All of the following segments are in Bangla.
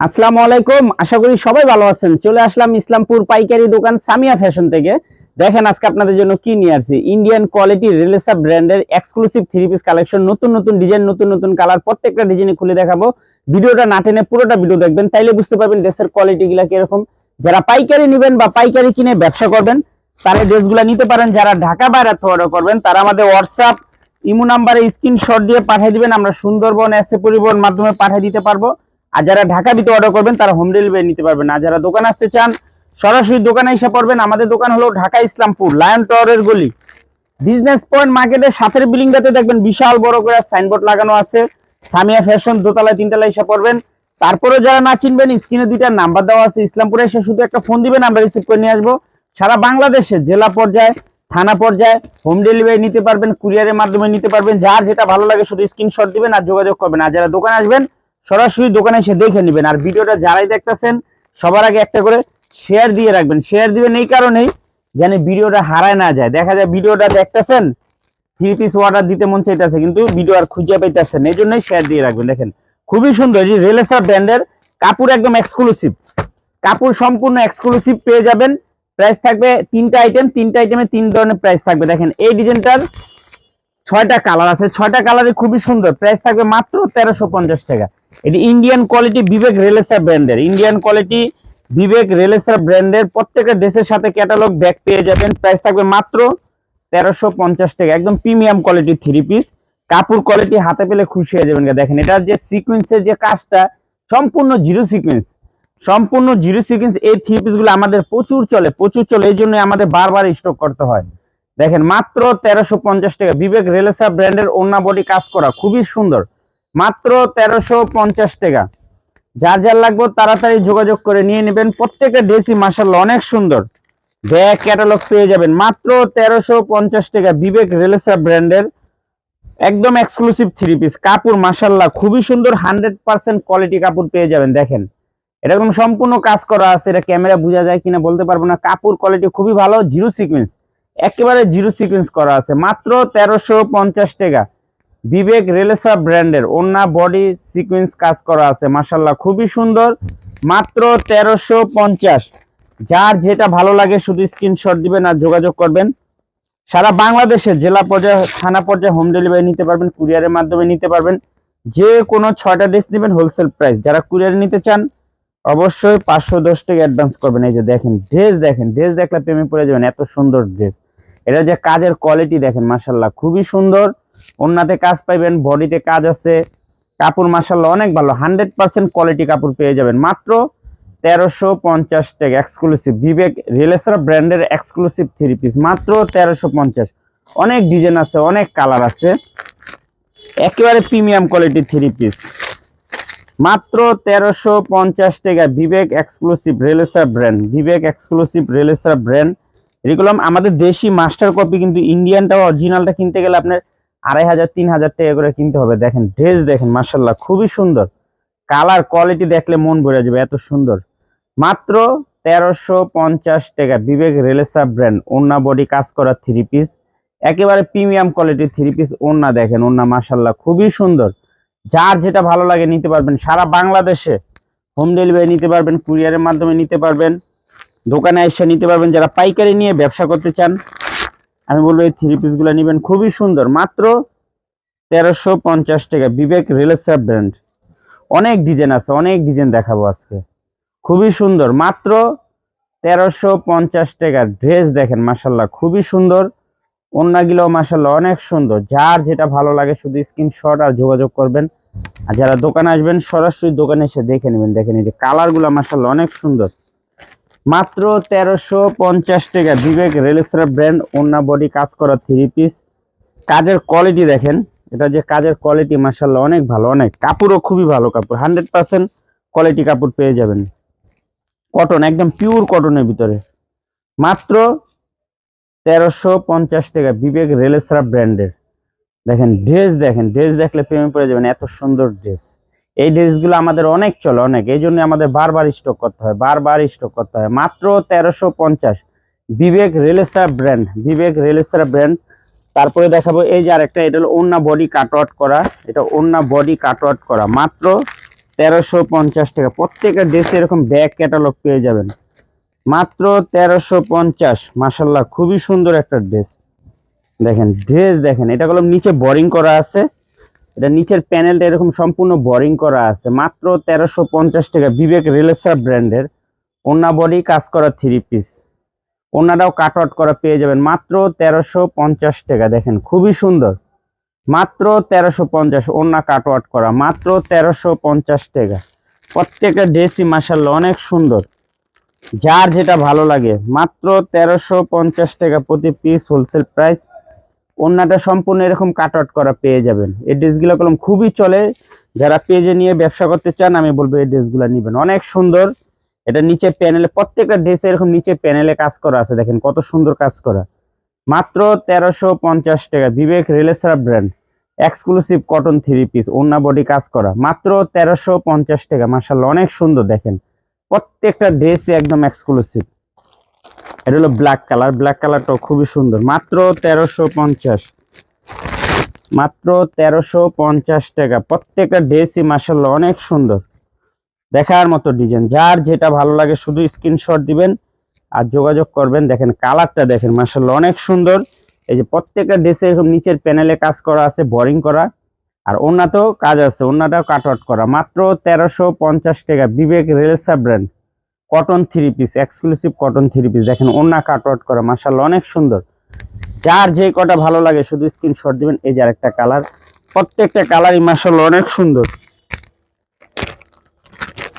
আসসালামু আলাইকুম। আশা করি সবাই ভালো আছেন। চলে আসলাম ইসলামপুর পাইকারি দোকান সামিয়া ফ্যাশন থেকে। দেখেন আজকে আপনাদের জন্য কি নিয়ে আসছি? ইন্ডিয়ান কোয়ালিটি রিলেসা ব্র্যান্ডের এক্সক্লুসিভ থ্রি পিস কালেকশন নতুন নতুন ডিজাইন নতুন নতুন কালার প্রত্যেকটা ডিজাইনে খুলে দেখাবো। ভিডিওটা না টেনে পুরোটা ভিডিও দেখবেন, তাইলে বুঝতে পারবেন ড্রেসের কোয়ালিটি গুলা কীরকম। যারা পাইকারি নেবেন বা পাইকারি কিনে ব্যবসা করবেন, তারা ড্রেসগুলো নিতে পারেন। যারা ঢাকা বাইরে অর্ডার করবেন, তারা আমাদের হোয়াটসঅ্যাপ ইমো নাম্বারে স্ক্রিনশট দিয়ে পাঠিয়ে দিবেন। আমরা সুন্দরবন এসে পরিবহন মাধ্যমে পাঠিয়ে দিতে পারব। আর যারা ঢাকা ভিতরে অর্ডার করবেন, তারা হোম ডেলিভারি নিতে পারবেন। আর যারা দোকান আসতে চান, সরাসরি দোকানে এসে পড়বেন। আমাদের দোকান হলো ঢাকা ইসলামপুর লায়ন টাওয়ারের গলি। বিজনেস পয়েন্ট মার্কেটের সাথের বিল্ডিংটাতে দেখবেন বিশাল বড় করে সাইনবোর্ড লাগানো আছে। সামিয়া ফ্যাশন দোতলায়, তিনতলায় এসে পড়বেন। তারপরে যারা না চিনবেন, স্ক্রিনে দুইটা নাম্বার দেওয়া আছে। ইসলামপুরে এসে শুধু একটা ফোন দিবেন, আমরা রিসিভ করে নিয়ে আসব। সারা বাংলাদেশে, জেলা পর্যায়ে, থানা পর্যায়ে হোম ডেলিভারি নিতে পারবেন কুরিয়ারের মাধ্যমে নিতে পারবেন। যার যেটা ভালো লাগে, শুধু স্ক্রিনশট দিবেন আর যোগাযোগ করবেন। আর যারা দোকানে আসবেন সরাসরি দোকানে এসে দেখে নেবেন। আর ভিডিওটা যারাই দেখতেছেন, সবার আগে একটা করে শেয়ার দিয়ে রাখবেন। শেয়ার দিবেন এই কারণেই যেন ভিডিওটা হারায় না যায়। দেখা যায় ভিডিওটা দেখতেছেন থ্রি পিস অর্ডার দিতে মন চাইতেছে, কিন্তু ভিডিও আর খুঁজে পাইতেছেন এই জন্যই শেয়ার দিয়ে রাখবেন। দেখেন, খুবই সুন্দর। এই রেলেসার ব্র্যান্ডের কাপড় একদম এক্সক্লুসিভ কাপড় সম্পূর্ণ এক্সক্লুসিভ পেয়ে যাবেন। প্রাইস থাকবে তিনটা আইটেম তিনটা আইটেমে তিন ধরনের প্রাইস থাকবে। দেখেন, এই ডিজাইনটার ছয়টা কালার আছে। ছয়টা কালারে খুবই সুন্দর। প্রাইস থাকবে মাত্র তেরোশো পঞ্চাশ টাকা। এটি ইন্ডিয়ান কোয়ালিটি বিবেক রেলেসার ব্র্যান্ডের ইন্ডিয়ান কোয়ালিটি বিবেক রেলেসার ব্র্যান্ডের প্রত্যেকটা ড্রেসের সাথে ক্যাটালগ ব্যাগ পেয়ে যাবেন। প্রাইস থাকবে মাত্র তেরোশো পঞ্চাশ টাকা। একদম প্রিমিয়াম কোয়ালিটি থ্রি পিস কাপড় কোয়ালিটি হাতে পেলে খুশি হয়ে যাবেন। দেখেন এটার যে সিকুয়েন্সের যে কাজটা, সম্পূর্ণ জিরো সিকুয়েন্স সম্পূর্ণ জিরো সিকুয়েন্স এই থ্রি পিসগুলো আমাদের প্রচুর চলে প্রচুর চলে। এই জন্য আমাদের বারবার স্টক করতে হয়। দেখেন, মাত্র তেরোশো পঞ্চাশ টাকা। বিবেক রেলেসা ব্র্যান্ডের ওন্না বডি কাজ করা। খুবই সুন্দর। মাত্র তেরোশো পঞ্চাশ টাকা। যার যার লাগবে তাড়াতাড়ি যোগাযোগ করে নিয়ে নেবেন। প্রত্যেকটা ড্রেসই মাসাল্লাহ অনেক সুন্দর। ব্যাগ ক্যাটালগ পেয়ে যাবেন। মাত্র তেরোশো পঞ্চাশ টাকা বিবেক রেলেসা ব্র্যান্ডের। একদম এক্সক্লুসিভ থ্রি পিস কাপড় মাসাল্লাহ খুবই সুন্দর হান্ড্রেড পার্সেন্ট কোয়ালিটি কাপড় পেয়ে যাবেন, দেখেন। এরকম সম্পূর্ণ কাজ করা আছে, এটা ক্যামেরা বোঝা যায় কিনা বলতে পারব না। কাপড় কোয়ালিটি খুবই ভালো জিরো সিকুয়েন্স একেবারে জিরো সিকুয়েন্স করা আছে। মাত্র তেরোশো পঞ্চাশ টাকা। বিবেক রেলেসা ব্র্যান্ডের ওন্না বডি সিকুয়েন্স কাজ করা আছে মাসাল্লাহ খুবই সুন্দর। মাত্র তেরোশো পঞ্চাশ। যার যেটা ভালো লাগে, শুধু স্ক্রিনশট দিবেন আর যোগাযোগ করবেন। সারা বাংলাদেশে জেলা পর্যায়ে, থানা পর্যায়ে হোম ডেলিভারি নিতে পারবেন কুরিয়ারের মাধ্যমে নিতে পারবেন। যে কোনো ছয়টা ড্রেস নেবেন হোলসেল প্রাইস যারা কুরিয়ারে নিতে চান, অবশ্যই পাঁচশো দশ টাকা অ্যাডভান্স করবেন। এই যে দেখেন ড্রেস দেখেন ড্রেস দেখলে প্রেমে পড়ে যাবেন, এত সুন্দর ড্রেস এটা যে কাজের কোয়ালিটি দেখেন মাসাল্লাহ খুবই সুন্দর। ওনাতে কাজ পাইবেন, বডিতে কাজ আছে। কাপড় মাসাল্লাহ অনেক ভালো, হান্ড্রেড পার্সেন্ট কোয়ালিটি কাপড় পেয়ে যাবেন। মাত্র তেরোশো পঞ্চাশ টাকা এক্সক্লুসিভ বিবেক রিলেসার ব্র্যান্ডের এক্সক্লুসিভ থ্রি পিস মাত্র তেরোশো পঞ্চাশ। অনেক ডিজাইন আছে, অনেক কালার আছে। একেবারে প্রিমিয়াম কোয়ালিটি থ্রি পিস মাত্র তেরোশো পঞ্চাশ টাকা বিবেক এক্সক্লুসিভ রেলেসার ব্র্যান্ড বিবেক এক্সক্লুসিভ রেলেসার ব্র্যান্ড এগুলো আমাদের দেশি মাস্টার কপি কিন্তু ইন্ডিয়ানটা অরিজিনালটা কিনতে গেলে আপনার আড়াই হাজার, তিন হাজার টাকা করে কিনতে হবে। দেখেন ড্রেস দেখেন মার্শাল্লাহ খুবই সুন্দর। কালার কোয়ালিটি দেখলে মন ভরে যাবে, এত সুন্দর। মাত্র তেরোশো পঞ্চাশ টাকা, বিবেক রেলেসা ব্র্যান্ড ওন্না বডি কাজ করা থ্রি পিস একেবারে প্রিমিয়াম কোয়ালিটির থ্রি পিস ওন্না দেখেন ওন্না মার্শাল্লাহ খুবই সুন্দর। যার যেটা ভালো লাগে নিতে পারবেন, সারা বাংলাদেশে হোম ডেলিভারি নিতে পারবেন কুরিয়ারের মাধ্যমে নিতে পারবেন। দোকানে এসে নিতে পারবেন, যারা পাইকারি নিয়ে ব্যবসা করতে চান আমি বলব এই থ্রি পিসগুলো নেবেন খুবই সুন্দর। মাত্র তেরোশো পঞ্চাশ টাকা বিবেক রিলেসার ব্র্যান্ড। অনেক ডিজাইন আছে, অনেক ডিজাইন দেখাবো আজকে। খুবই সুন্দর। মাত্র তেরোশো পঞ্চাশ টাকা ড্রেস দেখেন মাসাল্লাহ খুবই সুন্দর। অন্যগুলোও মাসাল্লাহ অনেক সুন্দর। যার যেটা ভালো লাগে শুধু স্ক্রিনশট আর যোগাযোগ করবেন। আর যারা দোকানে আসবেন, সরাসরি দোকানে এসে দেখে নেবেন। দেখেন এই যে কালারগুলো মাসাল্লাহ অনেক সুন্দর। মাত্র তেরোশো পঞ্চাশ টাকা বিবেক রেলেসরা ব্র্যান্ড ওন্না বডি কাজ করা থ্রি পিস কাজের কোয়ালিটি দেখেন, এটা যে কাজের কোয়ালিটি মাসাল্লাহ অনেক ভালো, অনেক। কাপড়ও খুবই ভালো কাপড় হান্ড্রেড পার্সেন্ট কোয়ালিটি কাপড় পেয়ে যাবেন। কটন একদম পিওর কটনের ভিতরে। মাত্র তেরোশো পঞ্চাশ টাকা বিবেক রেলেসরা ব্র্যান্ডের। দেখেন ড্রেস দেখেন ড্রেস দেখলে প্রেমে পড়ে যাবেন, এত সুন্দর ড্রেস এই ড্রেসগুলো আমাদের অনেক চলে, অনেক। এই জন্য আমাদের বারবার স্টক করতে হয়, বারবার স্টক করতে হয়। মাত্র তেরোশো পঞ্চাশ। বিবেক রেলেসা ব্র্যান্ড, বিবেক রেলেসা ব্র্যান্ড। তারপরে দেখাবো, এই যে আরেকটা, এটা হলো অন্য বডি কাট আউট করা। এটা অন্য বডি কাট আউট করা। মাত্র তেরোশো পঞ্চাশ টাকা। প্রত্যেকটা ড্রেসে এরকম ব্যাগ ক্যাটালগ পেয়ে যাবেন। মাত্র তেরোশো পঞ্চাশ। মাসাল্লাহ খুবই সুন্দর একটা ড্রেস। দেখেন ড্রেস দেখেন, এটা কলম নিচে বোরিং করা আছে। এটা নিচের প্যানেলটা এরকম সম্পূর্ণ বোরিং করা আছে। মাত্র তেরোশো পঞ্চাশ টাকা বিবেক রিলেসার ব্র্যান্ডের। ওন্না বডি কাজ করা থ্রি পিস ওনাটাও কাট আউট করা পেয়ে যাবেন মাত্র তেরোশো পঞ্চাশ টাকা। দেখেন, খুবই সুন্দর। মাত্র তেরোশো পঞ্চাশ ওনা কাট আউট করা, মাত্র তেরোশো পঞ্চাশ টাকা। প্রত্যেকটা ড্রেসই মাসাল্লাহ অনেক সুন্দর। যার যেটা ভালো লাগে, মাত্র তেরোশো পঞ্চাশ টাকা প্রতি পিস হোলসেল প্রাইস ওনাটা সম্পূর্ণ এরকম কাট আউট করা পেয়ে যাবেন। এই ড্রেসগুলো কলম খুবই চলে। যারা পেজে নিয়ে ব্যবসা করতে চান, আমি বলব এই ড্রেসগুলো নেবেন। অনেক সুন্দর। এটা নিচে প্যানেলে প্রত্যেকটা ড্রেসে এরকম নিচে প্যানেলে কাজ করা আছে। দেখেন কত সুন্দর কাজ করা। মাত্র তেরোশো পঞ্চাশ টাকা। Vivek রিলেসার brand. Exclusive cotton three piece ওন্না বডি কাজ করা। মাত্র তেরোশো পঞ্চাশ টাকা। মাসাল্লাহ অনেক সুন্দর, দেখেন। প্রত্যেকটা ড্রেসই একদম এক্সক্লুসিভ এটা হলো ব্ল্যাক কালার ব্ল্যাক কালারটাও খুবই সুন্দর। মাত্র তেরোশো পঞ্চাশ। মাত্র তেরোশো পঞ্চাশ টাকা। প্রত্যেকটা ড্রেসই মাসাল্লাহ অনেক সুন্দর। দেখার মতো ডিজাইন যার যেটা ভালো লাগে শুধু স্ক্রিনশট দিবেন আর যোগাযোগ করবেন। দেখেন কালারটা দেখেন মাসাল্লাহ অনেক সুন্দর। এই যে প্রত্যেকটা ড্রেসে এরকম নিচের প্যানেলে কাজ করা আছে বোরিং করা। আর ওনাতেও কাজ আছে ওনাটাও কাট আউট করা। মাত্র তেরোশো পঞ্চাশ টাকা। বিবেক রেলসা brand cotton three piece exclusive cotton three piece দেখেন ওনা কাট আউট করা মাসাল্লাহ অনেক সুন্দর। যার যে কটা ভালো লাগে, শুধু স্ক্রিনশট দিবেন। এই যে আরেকটা কালার প্রত্যেকটা কালারই মাসাল্লাহ অনেক সুন্দর।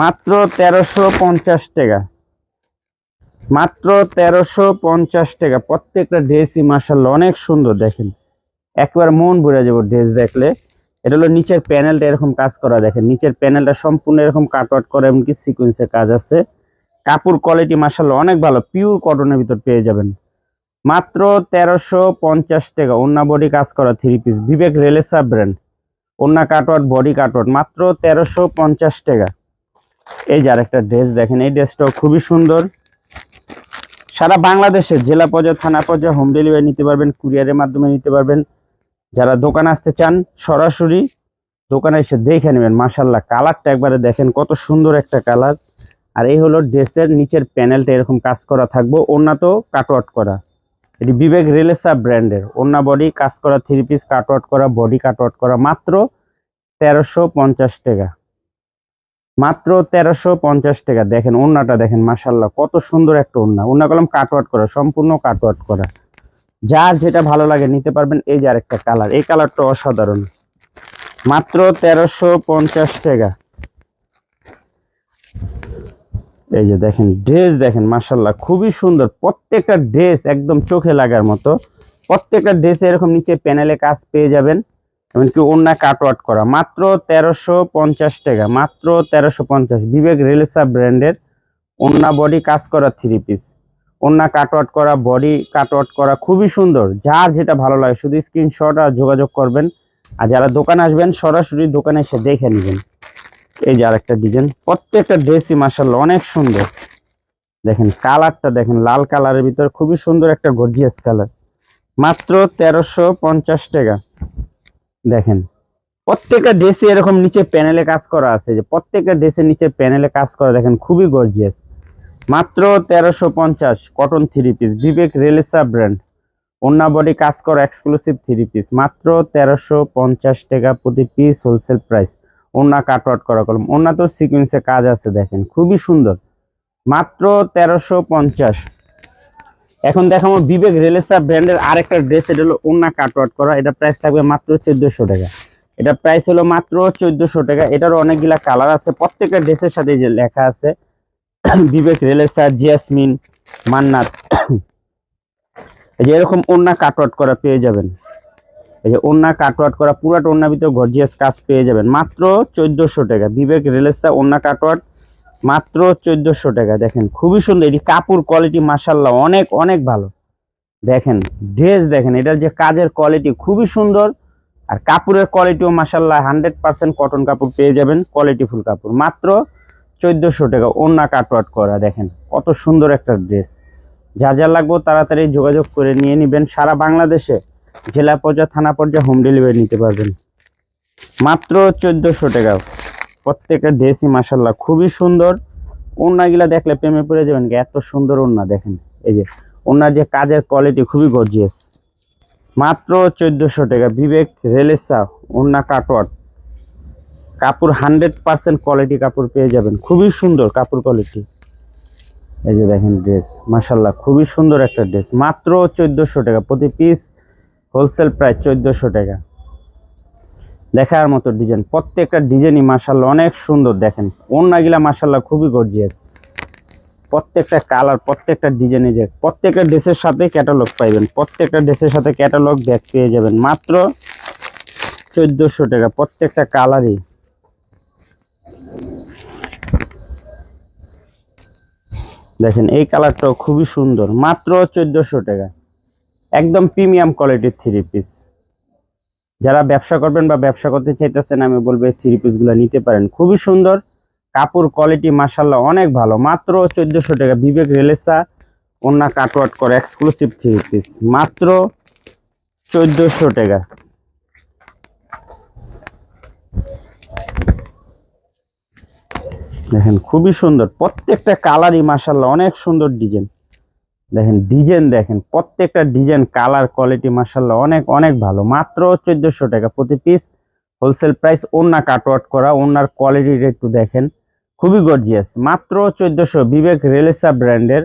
মাত্র তেরোশো পঞ্চাশ টাকা। মাত্র তেরোশো পঞ্চাশ টাকা। প্রত্যেকটা ড্রেসই মার্শাল্লাহ অনেক সুন্দর, দেখেন। একবার মন ভরে যাব ড্রেস দেখলে। এটা হলো নিচের প্যানেলটা এরকম কাজ করা, দেখেন। নিচের প্যানেলটা সম্পূর্ণ এরকম কাট আউট করা, এমনকি সিকুয়েন্সের কাজ আছে। কাপড় কোয়ালিটি মার্শাল্লাহ অনেক ভালো পিওর কটনের ভিতর পেয়ে যাবেন। মাত্র তেরোশো পঞ্চাশ টাকা ওন্না বডি কাজ করা থ্রি পিস বিবেক রেলেসা ব্র্যান্ড ওন্না কাটওয়ার্ট বডি কাটওয়ার্ট মাত্র তেরোশো পঞ্চাশ টাকা। এই যে আরেকটা ড্রেস দেখেন, এই ড্রেসটাও খুবই সুন্দর। সারা বাংলাদেশে জেলা পর্যায়ে, থানা পর্যায়ে হোম ডেলিভারি নিতে পারবেন কুরিয়ারের মাধ্যমে নিতে পারবেন। যারা দোকান আসতে চান, সরাসরি দোকানে এসে দেখে নেবেন মাসাল্লাহ কালারটা একবারে দেখেন, কত সুন্দর একটা কালার আর এই হলো ড্রেসের নিচের প্যানেলটা এরকম কাজ করা থাকব। ওনা তো কাটওয়াট করা। এটি বিবেক রেলেসা ব্র্যান্ডের। ওনা বডি কাজ করা থ্রি পিস কাটওয়াট করা বডি কাটওয়াট করা। মাত্র তেরোশো পঞ্চাশ টাকা। মাত্র তেরোশো পঞ্চাশ টাকা। দেখেন ওন্নাটা দেখেন মাসাল্লাহ কত সুন্দর একটা ওন্না ওন্না কলম কাটওয়াট করা, সম্পূর্ণ কাটওয়াট করা। যার যেটা ভালো লাগে নিতে পারবেন, এই যে আরেকটা কালার এই কালারটা অসাধারণ। মাত্র তেরোশো পঞ্চাশ টাকা। এই যে দেখেন, ড্রেস দেখেন মাসাল্লাহ খুবই সুন্দর। প্রত্যেকটা ড্রেস একদম চোখে লাগার মতো। প্রত্যেকটা ড্রেসে এরকম নিচে প্যানেলে কাজ পেয়ে যাবেন, এমনকি ওন্না কাটওয়াট করা। মাত্র তেরোশো পঞ্চাশ টাকা, মাত্র তেরোশো পঞ্চাশ। বিবেক রেলেসা ব্র্যান্ডের ওন্না বডি কাজ করা থ্রি পিস ওন্না কাটওয়াট করা, বডি কাটওয়াট করা, খুবই সুন্দর। যার যেটা ভালো লাগে, শুধু স্ক্রিনশট আর যোগাযোগ করবেন। আর যারা দোকানে আসবেন, সরাসরি দোকানে এসে দেখে নেবেন। এই যে আরেকটা ডিজাইন। প্রত্যেকটা ড্রেসই মার্শাল্লাহ অনেক সুন্দর। দেখেন, কালারটা দেখেন, লাল কালারের ভিতর খুবই সুন্দর একটা গর্জিয়াস কালার। মাত্র তেরোশো পঞ্চাশ টাকা। দেখেন, প্রত্যেকটা ড্রেসে এরকম নিচে প্যানেলে কাজ করা আছে। যে প্রত্যেকটা ড্রেসের নিচে প্যানেলে কাজ করা, দেখেন, খুবই গর্জিয়াস মাত্র তেরোশো পঞ্চাশ কটন থ্রি পিস বিবেক রেলেসা ব্র্যান্ড ওন্না বডি কাজ করা এক্সক্লুসিভ থ্রি পিস মাত্র তেরোশো পঞ্চাশ টাকা প্রতি পিস হোলসেল প্রাইস ওন্না কাটওয়াট করা কলম। ওন্না তো সিকুয়েন্সে কাজ আছে, দেখেন, খুবই সুন্দর। মাত্র তেরোশো পঞ্চাশ। এখন দেখাবো বিবেক রেলেসা ব্র্যান্ডের আরেকটা ড্রেস, এটা হলো ওন্না কাটওয়াট করা। এটা প্রাইস থাকবে মাত্র চোদ্দশো টাকা। এটা প্রাইস হলো মাত্র চোদ্দশো টাকা। এটারও অনেকগুলা কালার আছে। প্রত্যেকটা ড্রেসের সাথে যে লেখা আছে, বিবেক রেলেসা জিয়াসমিন মান্নাত। যে এরকম ওন্না কাটওয়াট করা পেয়ে যাবেন। এই যে ওন্না কাটওয়াট করা, পুরাটা ওন্না ভিতরে গর্জিয়াস কাজ পেয়ে যাবেন। মাত্র চোদ্দশো টাকা। বিবেক রেলেসা ওন্না কাটওয়াট, মাত্র চোদ্দশো টাকা। দেখেন, খুবই সুন্দর। এটি কাপড় কোয়ালিটি মাসাল্লাহ অনেক অনেক ভালো। দেখেন ড্রেস দেখেন, এটার যে কাজের কোয়ালিটি খুবই সুন্দর। আর কাপড়ের কোয়ালিটিও মাসাল্লাহ হান্ড্রেড পার্সেন্ট কটন কাপড় পেয়ে যাবেন কোয়ালিটি ফুল কাপড়। মাত্র চোদ্দশো টাকা ওন্না কাটওয়াট করা, দেখেন, কত সুন্দর একটা ড্রেস যা যা লাগবে তাড়াতাড়ি যোগাযোগ করে নিয়ে নেবেন সারা বাংলাদেশে। জেলা পর্যায়ে, থানা পর্যায়ে হোম ডেলিভারি নিতে পারবেন। মাত্র চোদ্দশো টাকা। প্রত্যেকটা ড্রেসই মাসাল্লাহ খুবই সুন্দর। ওড়নাগুলা দেখলে প্রেমে পড়ে যাবেন এত সুন্দর ওড়না, দেখেন। এই যে ওনার যে কাজের কোয়ালিটি খুবই গর্জিয়াস মাত্র চোদ্দশো টাকা। বিবেক রেলেসা ওন্না কাটওয়ার্ট কাপড় হান্ড্রেড পার্সেন্ট কোয়ালিটি কাপড় পেয়ে যাবেন। খুবই সুন্দর কাপড় কোয়ালিটি এই যে দেখেন ড্রেস মাসাল্লাহ খুবই সুন্দর একটা ড্রেস মাত্র চোদ্দশো টাকা। প্রতি পিস হোলসেল প্রাইস চোদ্দশো টাকা। দেখার মতো ডিজাইন প্রত্যেকটা ডিজাইনই মাসাল্লাহ অনেক সুন্দর দেখেন। ওন্নাগুলা মাসাল্লাহ খুবই গর্জিয়াস প্রত্যেকটা কালার প্রত্যেকটা ডিজাইনে যে প্রত্যেকটা ড্রেসের সাথে ক্যাটালগ পাইবেন। প্রত্যেকটা ড্রেসের সাথে ক্যাটালগ ব্যাগ পেয়ে যাবেন। মাত্র চোদ্দোশো টাকা প্রত্যেকটা কালারই দেখেন এই কালারটাও খুবই সুন্দর। মাত্র চোদ্দোশো টাকা। একদম প্রিমিয়াম কোয়ালিটির থ্রি পিস যারা ব্যবসা করবেন বা ব্যবসা করতে চাইতেছেন, আমি বলব এই থ্রি পিসগুলো নিতে পারেন। খুবই সুন্দর, কাপড় কোয়ালিটি মাসাল্লাহ অনেক ভালো। মাত্র চোদ্দশো টাকা। বিবেক রেলেসা, ওনা কাটওয়াট করে এক্সক্লুসিভ থ্রি পিস মাত্র চোদ্দশো টাকা। দেখেন, খুবই সুন্দর। প্রত্যেকটা কালারই মাসাল্লাহ অনেক সুন্দর ডিজাইন দেখেন ডিজাইন দেখেন, প্রত্যেকটা ডিজাইন কালার কোয়ালিটি মাসাল্লাহ অনেক অনেক ভালো। মাত্র চোদ্দশো টাকা প্রতি পিস হোলসেল প্রাইস ওনা কাটওয়াট করা ওনার কোয়ালিটিটা একটু দেখেন। খুবই গর্জিয়াস মাত্র চোদ্দশো বিবেক রেলেসা ব্র্যান্ডের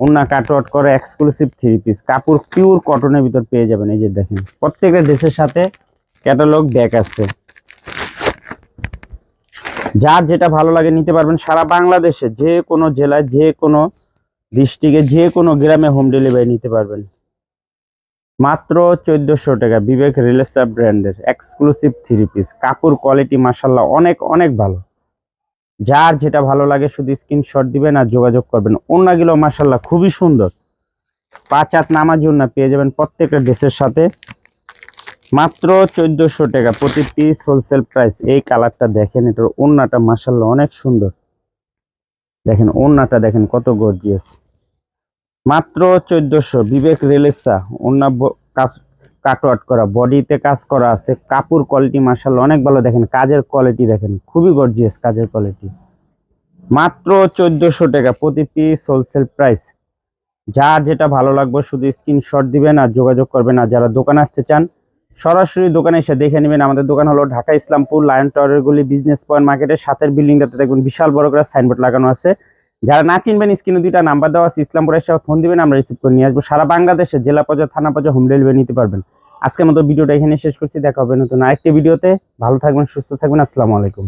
ওনা কাটওয়াট করা এক্সক্লুসিভ থ্রি পিস কাপড় পিওর কটনের ভিতর পেয়ে যাবেন, এই যে দেখেন। প্রত্যেকটা ড্রেসের সাথে ক্যাটালগ ব্যাগ আছে। যার যেটা ভালো লাগে নিতে পারবেন সারা বাংলাদেশে, যে কোনো জেলায়, যে কোনো ডিস্ট্রিক্টে যে কোনো গ্রামে হোম ডেলিভারি নিতে পারবেন। মাত্র চোদ্দশো টাকা, বিবেক রিলেসা ব্র্যান্ডের এক্সক্লুসিভ থ্রি পিস কাপড় কোয়ালিটি মাসাল্লাহ অনেক অনেক ভালো। যার যেটা ভালো লাগে শুধু স্ক্রিনশট দিবেন আর যোগাযোগ করবেন। অন্যগুলো মাসাল্লাহ খুবই সুন্দর। পাঁচ হাত নামার জন্য পেয়ে যাবেন প্রত্যেকটা ড্রেসের সাথে। মাত্র চোদ্দশো টাকা প্রতি পিস হোলসেল প্রাইস এই কালারটা দেখেন, এটার ওড়নাটা মাসাল্লাহ অনেক সুন্দর। দেখেন, ওড়নাটা দেখেন কত গর্জিয়াস মাত্র চোদ্দশো, বিবেক রেলেসা ব- কাজ কাটওয়াট করা, বডিতে কাজ করা আছে, কাপড় কোয়ালিটি মার্শাল অনেক ভালো দেখেন, কাজের কোয়ালিটি দেখেন, খুবই গর্জিয়াস কাজের কোয়ালিটি মাত্র চোদ্দশো টাকা প্রতি পিস হোলসেল প্রাইস যার যেটা ভালো লাগবে শুধু স্ক্রিনশট দিবেন আর যোগাযোগ করবেন আর যারা দোকানে আসতে চান সরাসরি দোকানে এসে দেখে নেবেন, আমাদের দোকান হলো ঢাকা ইসলামপুর লায়ন টাওয়ারের গুলি, বিজনেস পয়েন্ট মার্কেটের সাথের বিল্ডিংটাতে দেখবেন বিশাল বড় করে সাইনবোর্ড লাগানো আছে। যারা না চিনবেন, স্ক্রিনে দুইটা নাম্বার দেওয়া আছে, ইসলামপুর এসে ফোন দিবেন, আমরা রিসিভ করে নিয়ে আসব। সারা বাংলাদেশে জেলা পর্যায়ে, থানা পর্যায়ে হোম ডেলিভারি নিতে পারবেন। আজকের মতো ভিডিওটা এখানে শেষ করছি, দেখা হবে নতুন আরেকটি ভিডিওতে। ভালো থাকবেন, সুস্থ থাকবেন, আসসালামু আলাইকুম।